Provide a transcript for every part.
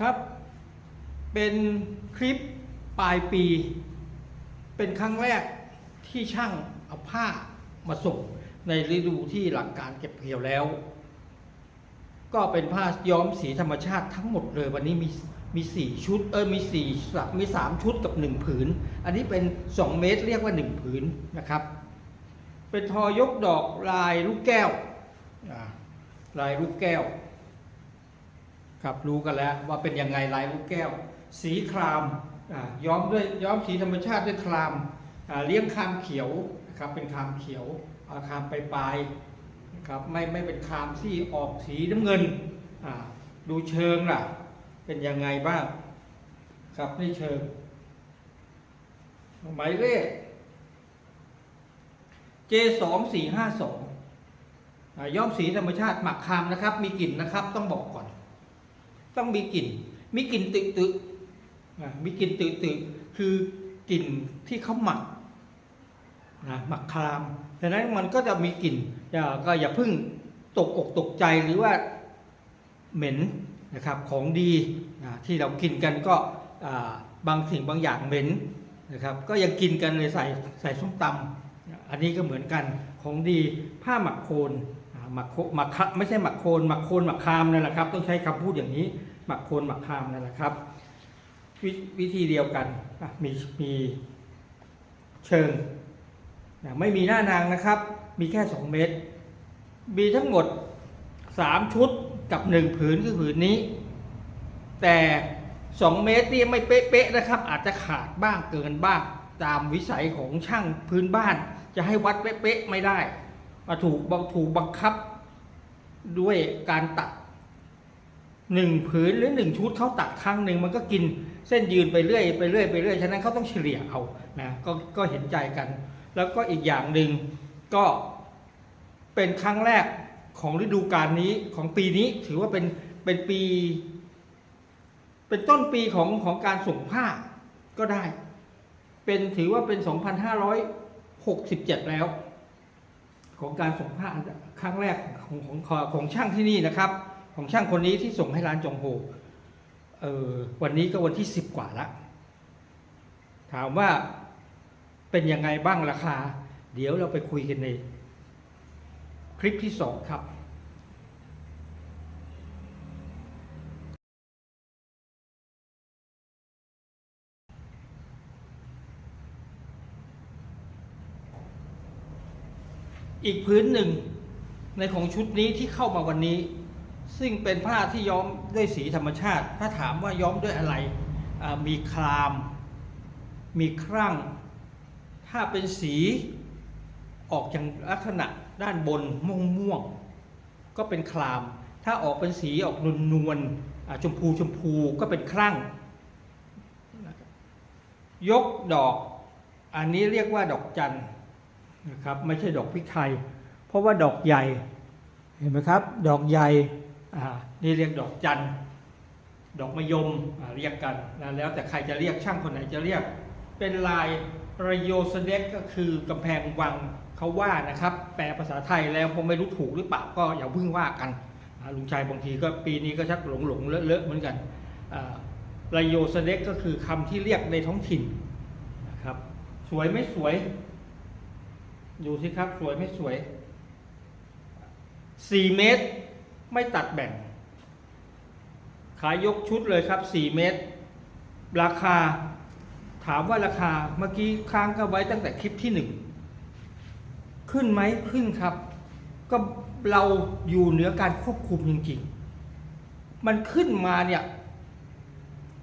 ครับ เป็นคลิปปลายปี เป็นครั้งแรกที่ช่างเอาผ้ามาส่งในฤดูที่หลังการเก็บเกี่ยวแล้ว ก็เป็นผ้าย้อมสีธรรมชาติทั้งหมดเลยวันนี้มีมีสี่ชุดเออมีสี่มีสามชุดกับหนึ่งผืน อันนี้เป็นสองเมตรเรียกว่าหนึ่งผืนนะครับ เป็นทอยกดอกลายลูกแก้วลายลูกแก้ว ครับรู้กันแล้วว่าเป็นยังไงลายลูกแก้ว สีครามย้อมด้วยย้อมสีธรรมชาติด้วยครามเลี้ยงครามเขียวนะครับเป็นครามเขียวเอาครามปลายๆนะครับไม่ไม่เป็นครามที่ออกสีน้ำเงินดูเชิงล่ะ เป็นยังไงบ้างครับนี่เชิงหมายเลข J สองสี่ห้าสองย้อมสีธรรมชาติหมักคามนะครับ มีกลิ่นนะครับ ต้องบอกก่อน ต้องมีกลิ่น มีกลิ่นตึกตึกอะมีกลิ่นตึกตึกคือกลิ่นที่เขาหมักนะหมักครามดังนั้นมันก็จะมีกลิ่นอย่าก็อย่าพิ่งตกอกตกใจหรือว่าเหม็นนะครับของดีนะที่เรากินกันก็บางสิ่งบางอย่างเหม็นนะครับ ก็ยังกินกันเลยใส่ใส่ส้มตำอันนี้ก็เหมือนกันของดีผ้าหมักโคน หมักโคหมักคไม่ใช่หมักโคนหมักโคนหมักคามนั่นแหละครับ ต้องใช้คำพูดอย่างนี้ หมักโคนหมักคามนั่นแหละครับววิธีเดียวกันมีมีเชิงไม่มีหน้านางนะครับ มีแค่ 2 เมตรมีทั้งหมด 3 ชุดกับ 1 ผืนคือผืนนี้ แต่ 2 เมตรนี่ไม่เป๊ะๆนะครับ อาจจะขาดบ้างเกินบ้าง ตามวิสัยของช่างพื้นบ้าน จะให้วัดเป๊ะๆไม่ได้ ถูกบังถูกบังคับด้วยการตัดหนึ่งผืนหรือหนึ่งชุดเขาตัดครั้งหนึ่งมันก็กินเส้นยืนไปเรื่อยไปเรื่อยไปเรื่อยฉะนั้นเขาต้องเฉลี่ยเอานะก็ก็เห็นใจกัน แล้วก็อีกอย่างหนึ่งก็เป็นครั้งแรกของฤดูกาลนี้ของปีนี้ถือว่าเป็นเป็นปี เป็นต้นปีของของการส่งผ้าก็ได้ เป็นถือว่าเป็น 2,567 แล้ว ของการส่งผ้าครั้งแรกของของของของช่างที่นี่นะครับ ของช่างคนนี้ที่ส่งให้ร้านจงโฮเออวันนี้ก็วันที่สิบกว่าละถามว่าเป็นยังไงบ้างราคา เดี๋ยวเราไปคุยกันในคลิปที่สองครับ อีกพื้นหนึ่งในของชุดนี้ที่เข้ามาวันนี้ ซึ่งเป็นผ้าที่ย้อมด้วยสีธรรมชาติ ถ้าถามว่าย้อมด้วยอะไร มีคราม มีครั่ง ถ้าเป็นสีออกอย่างลักษณะด้านบนม่วงม่วงๆก็เป็นคราม ถ้าออกเป็นสีออกนวลนวลๆชมพูชมพูก็เป็นครั่ง ยกดอก อันนี้เรียกว่าดอกจันทร์ นะครับไม่ใช่ดอกพริกไทย เพราะว่าดอกใหญ่เห็นไหมครับ ดอกใหญ่นี่เรียกดอกจันดอกมะยมเรียกกันนะแล้วแต่ใครจะเรียกช่างคนไหนจะเรียก เป็นลายระโยสเด็กก็คือกำแพงวังเขาว่านะครับ แปลภาษาไทยแล้วผมไม่รู้ถูกหรือเปล่าก็อย่าพิ่งว่ากันลุงชัยบางทีก็ปีนี้ก็ชักหลงหลงๆเลอะเลอะๆเหมือนกันอ่าระโยสเด็กก็คือคำที่เรียกในท้องถิ่นนะครับ สวยไม่สวย ดูสิครับสวยไม่สวย4เมตร ไม่ตัดแบ่ง ขายยกชุดเลยครับ4เมตร ราคา ถามว่าราคาเมื่อกี้ค้างกันไว้ตั้งแต่คลิปที่หนึ่ง ขึ้นไหมขึ้นครับ ก็เราอยู่เหนือการควบคุมจริงๆ มันขึ้นมาเนี่ย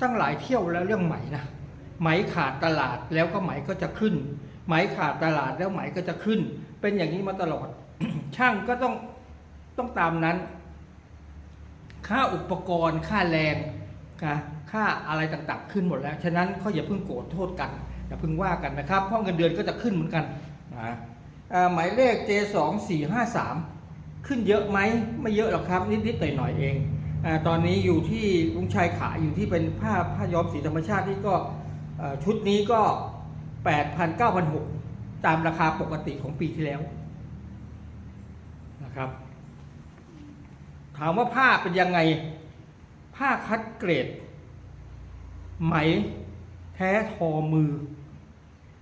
ตั้งหลายเที่ยวแล้วเรื่องไหมนะ ไหมขาดตลาดแล้วก็ไหมก็จะขึ้น ไหมขาดตลาดแล้วไหมก็จะขึ้น เป็นอย่างนี้มาตลอด ช่างก็ต้องต้องตามนั้น ค่าอุปกรณ์ค่าแรงนะค่าอะไรต่างๆ ขึ้นหมดแล้ว ฉะนั้นก็อย่าเพิ่งโกรธโทษกันอย่าเพิ่งว่ากันนะครับ เพราะเงินเดือนก็จะขึ้นเหมือนกันนะหมายเลข J 2 4 5 3 ขึ้นเยอะไหมไม่เยอะหรอกครับ นิดๆหน่อยๆเองอตอนนี้อยู่ที่ลุงชัยขายอยู่ที่เป็นผ้าผ้าย้อมสีธรรมชาตินี่ก็ชุดนี้ก็ 8,000 9,600 ตามราคาปกติของปีที่แล้วนะครับ ถามว่าผ้าเป็นยังไง ผ้าคัดเกรด ไหมแท้ทอมือ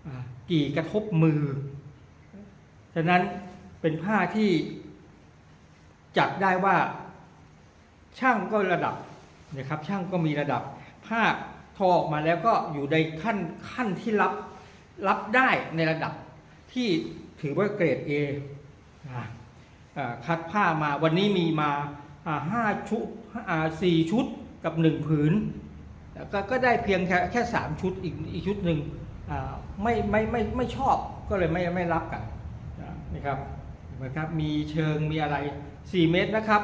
อกี่กระทบมือ ฉะนั้นเป็นผ้าที่จัดได้ว่าช่างก็ระดับนะครับ ช่างก็มีระดับ ผ้าทอออกมาแล้วก็อยู่ในขั้นขั้นที่รับ รับได้ในระดับที่ถือว่าเกรด A อ่าอ่าคัดผ้ามาวันนี้มีมาห้าชุดสี่ชุดกับหนึ่งผืนแล้วก็ก็ได้เพียงแค่แค่สามชุดอีกอีกชุดหนึ่งอ่ไม่ไม่ไม่ไม่ชอบก็เลยไม่ไม่รับกันอ่านะครับนไหมครับมีเชิงมีอะไร 4 เมตรนะครับ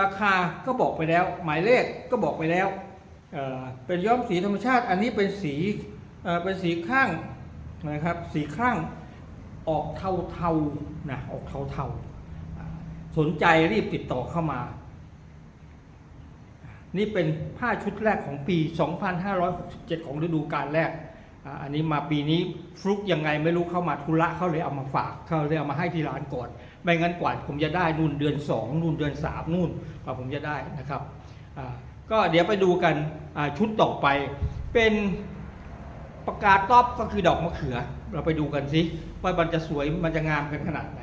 ราคาก็บอกไปแล้ว หมายเลขก็บอกไปแล้วเเป็นย้อมสีธรรมชาติ อันนี้เป็นสี เป็นสีข้างนะครับ สีข้างออกเทาเทาๆนะออกเทาเทาๆสนใจรีบติดต่อเข้ามา นี่เป็นผ้าชุดแรกของปี 2567 ของฤดูกาลแรก อันนี้มาปีนี้ฟลุกยังไงไม่รู้เข้ามาธุระเขาเลยเอามาฝากเขาเลยเอามาให้ที่ร้านก่อน ไม่งั้นกว่าผมจะได้นู่นเดือน 2 นู่นเดือน 3 นู่นกว่าผมจะได้นะครับ ก็เดี๋ยวไปดูกันชุดต่อไปเป็น ประกาศต๊อปก็คือดอกมะเขือ เราไปดูกันสิว่ามันจะสวยมันจะงามกันขนาดไหน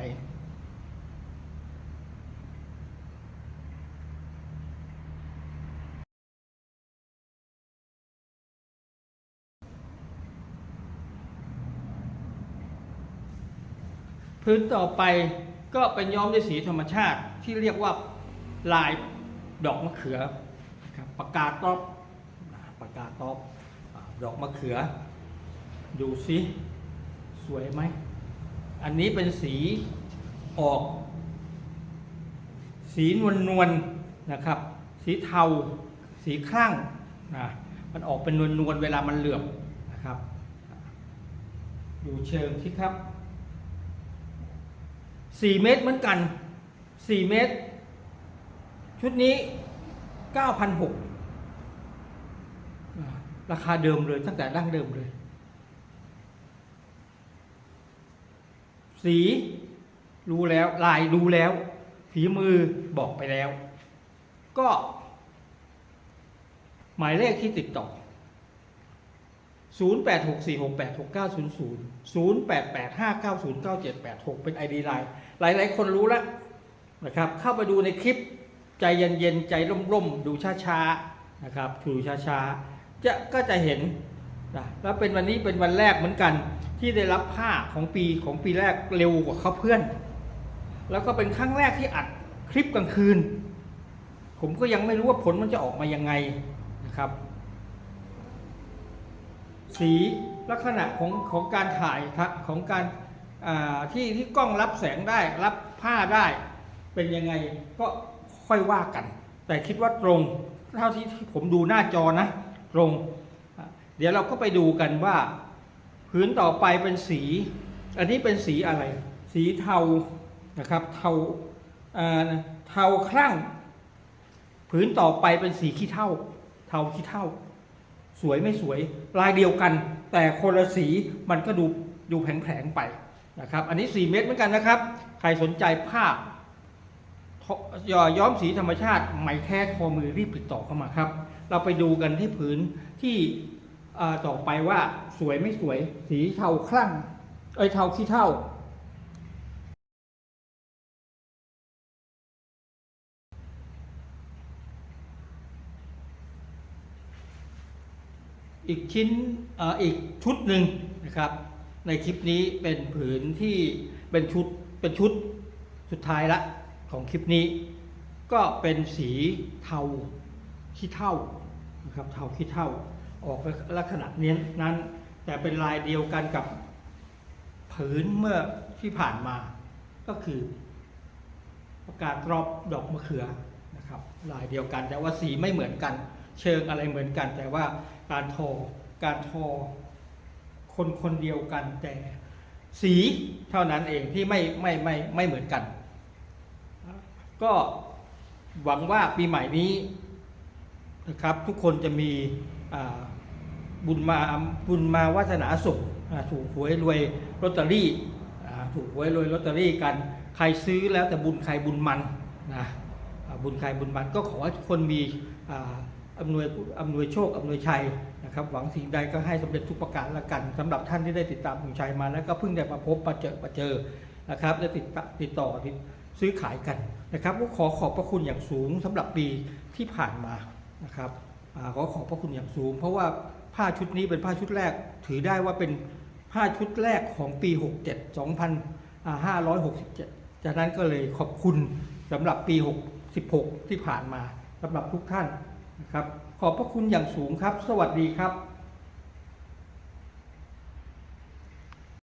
พื้นต่อไปก็เป็นย้อมด้วยสีธรรมชาติที่เรียกว่าลายดอกมะเขือนะครับปากกาต๊อบปากกาต๊อบดอกมะเขือ ดูสิสวยไหม อันนี้เป็นสีออก สีนวลนวลๆนะครับ สีเทา สีครั่งนะมันออกเป็นนวลนวลๆเวลามันเหลือมนะครับ ดูเชิงสิครับสี่เมตรเหมือนกันสี่เมตร ชุดนี้เก้าพันหกราคาเดิมเลยตั้งแต่ดั้งเดิมเลย สี รู้แล้วลายรู้แล้ว ฝีมือบอกไปแล้ว ก็ หมายเลขที่ติดต่อ 0864686900 0885909786 เป็น ID ไลน์หลาย ๆ คนรู้แล้วนะครับ เข้าไปดูในคลิปใจเย็นๆ ใจร่มๆ ดูช้าๆ นะครับดูช้าๆ จะก็จะเห็น นะแล้วเป็นวันนี้เป็นวันแรกเหมือนกัน ที่ได้รับผ้าของปีของปีแรกเร็วกว่าเขาเพื่อน แล้วก็เป็นครั้งแรกที่อัดคลิปกลางคืน ผมก็ยังไม่รู้ว่าผลมันจะออกมายังไงนะครับ สีลักษณะของของการถ่ายของการาที่ที่กล้องรับแสงได้รับผ้าได้ เป็นยังไงก็ค่อยว่ากัน แต่คิดว่าตรง เท่าที่ผมดูหน้าจอนะ ตรง เดี๋ยวเราก็ไปดูกันว่าพื้นต่อไปเป็นสี อันนี้เป็นสีอะไร สีเทานะครับ เทาอ่าเทาครั่งพื้นต่อไปเป็นสีขี้เท่า เทาขี้เท่า สวยไม่สวยลายเดียวกัน แต่คนละสีมันก็ดูดูแผงๆไปนะครับ อันนี้ 4 เม็ดเหมือนกันนะครับ ใครสนใจผ้าทอย้อมสีธรรมชาติไหมแท้ทอมือรีบติดต่อเข้ามาครับ เราไปดูกันที่ผืนที่ ต่อไปว่าสวยไม่สวย สีเทาคลั่ง เอ้ยเทาขี้เท่า อีกชิ้นอ่ออีกชุดหนึ่งนะครับ ในคลิปนี้เป็นผืนที่เป็นชุดเป็นชุดสุดท้ายละของคลิปนี้ก็เป็นสีเทาขี้เท่านะครับเทาขี้เท่า ออกลักษณะเนี้นั้น แต่เป็นลายเดียวกันกับผืนเมื่อที่ผ่านมา ก็คือประกาศรอบดอกมะเขือนะครับลายเดียวกัน แต่ว่าสีไม่เหมือนกัน เชิงอะไรเหมือนกัน แต่ว่าการทอการทอคนคนเดียวกันแต่สีเท่านั้นเองที่ไม่ไม่ไม่ไม่เหมือนกัน ก็หวังว่าปีใหม่นี้นะครับทุกคนจะมีอ่า บุญมาบุญมาวาสนาสุขถูกหวยรวยลอตเตอรี่ถูกหวยรวยลอตเตอรี่กัน ใครซื้อแล้วแต่บุญใครบุญมันนะบุญใครบุญมันก็ขอให้ทุกคนมีอำนวยอำนวยโชคอำนวยชัยนะครับหวังสิ่งใดก็ให้สำเร็จทุกประการละกันสำหรับท่านที่ได้ติดตามบุญชัยมาแล้วก็เพิ่งได้มาพบมาเจอมาเจอนะครับได้ติดติดต่อติดซื้อขายกันนะครับก็ขอขอบพระคุณอย่างสูงสำหรับปีที่ผ่านมานะครับขอขอบพระคุณอย่างสูง เพราะว่า ผ้าชุดนี้เป็นผ้าชุดแรก ถือได้ว่าเป็นผ้าชุดแรกของปี 67 2567 จากนั้นก็เลยขอบคุณสำหรับปี 66 ที่ผ่านมาสำหรับทุกท่านนะครับ ขอบพระคุณอย่างสูงครับ สวัสดีครับ